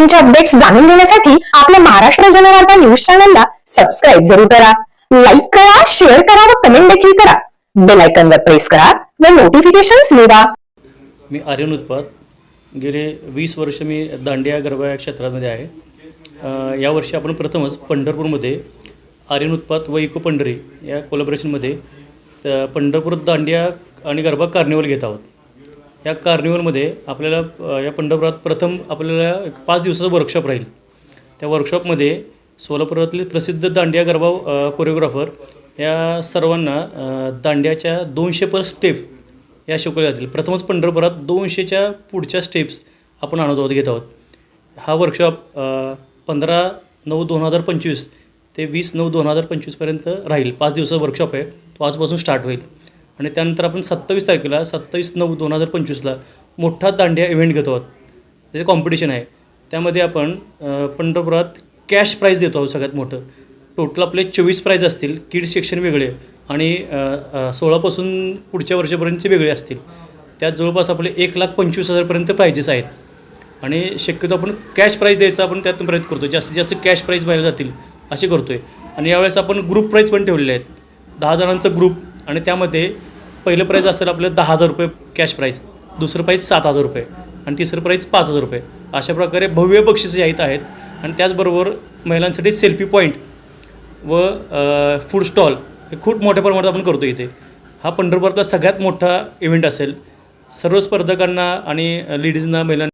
शूटिंगचे updates जाणून घेण्यासाठी आपल्या महाराष्ट्र जनवार्ता न्यूज चॅनलला सबस्क्राईब जरूर करा. लाईक करा शेअर करा व कमेंट देखील करा. बेल आयकॉनवर प्रेस करा व नोटिफिकेशन्स मिळवा. मी आर्यन उत्पाद गेले वीस वर्ष मी दांडिया गरबा या क्षेत्रामध्ये आहे. यावर्षी आपण प्रथमच पंढरपूरमध्ये आर्यन उत्पाद व इको पंढरी या कोलॅबरेशनमध्ये पंढरपूर दांडिया आणि गरबा कार्निवल घेत आहोत. या कार्निवलमध्ये आपल्याला या पंढरपुरात प्रथम आपल्याला एक पाच दिवसाचा वर्कशॉप राहील. त्या वर्कशॉपमध्ये सोलापुरातील प्रसिद्ध दांडिया गरबा कोरिओग्राफर या सर्वांना दांड्याच्या दांडियाच्या दोनशे पर स्टेप या शिकवल्या जातील. प्रथमच पंढरपुरात दोनशेच्या पुढच्या स्टेप्स आपण आणत आहोत घेत आहोत. हा वर्कशॉप पंधरा नऊ दोन हजार पंचवीस ते वीस नऊ दोन हजार पंचवीसपर्यंत राहील. पाच दिवसाचा वर्कशॉप आहे. तो आजपासून स्टार्ट होईल. आणि त्यानंतर आपण सत्तावीस तारखेला सत्तावीस नऊ दोन हजार पंचवीसला मोठा दांडिया इव्हेंट घेतो आहोत. त्याचे कॉम्पिटिशन आहे त्यामध्ये आपण पंढरपुरात कॅश प्राईज देतो आहोत सगळ्यात मोठं. टोटल आपले चोवीस प्राईज असतील किड्स सेक्शन वेगळे आणि सोळापासून पुढच्या वर्षापर्यंतचे वेगळे असतील. त्यात जवळपास आपले एक लाख पंचवीस हजारपर्यंत प्राइजेस आहेत. आणि शक्यतो आपण कॅश प्राईज द्यायचा आपण त्यातून प्रयत्न करतो जास्तीत जास्त कॅश प्राईज पाहिजे जातील असे करतो आहे आणि यावेळेस आपण ग्रुप प्राईज पण ठेवलेले आहेत. दहा जणांचा ग्रुप आणि त्यामध्ये पहिलं प्राईज असेल आपलं दहा हजार रुपये कॅश प्राईज दुसरं प्राईज सात हजार रुपये आणि तिसरं प्राईज पाच हजार रुपये. अशा प्रकारे भव्य बक्षिसं येत आहेत. आणि त्याचबरोबर महिलांसाठी सेल्फी पॉईंट व फूड स्टॉल हे खूप मोठ्या प्रमाणात आपण करतो इथे. हा पंढरपूरचा सगळ्यात मोठा इव्हेंट असेल. सर्व स्पर्धकांना आणि लेडीजना महिलांना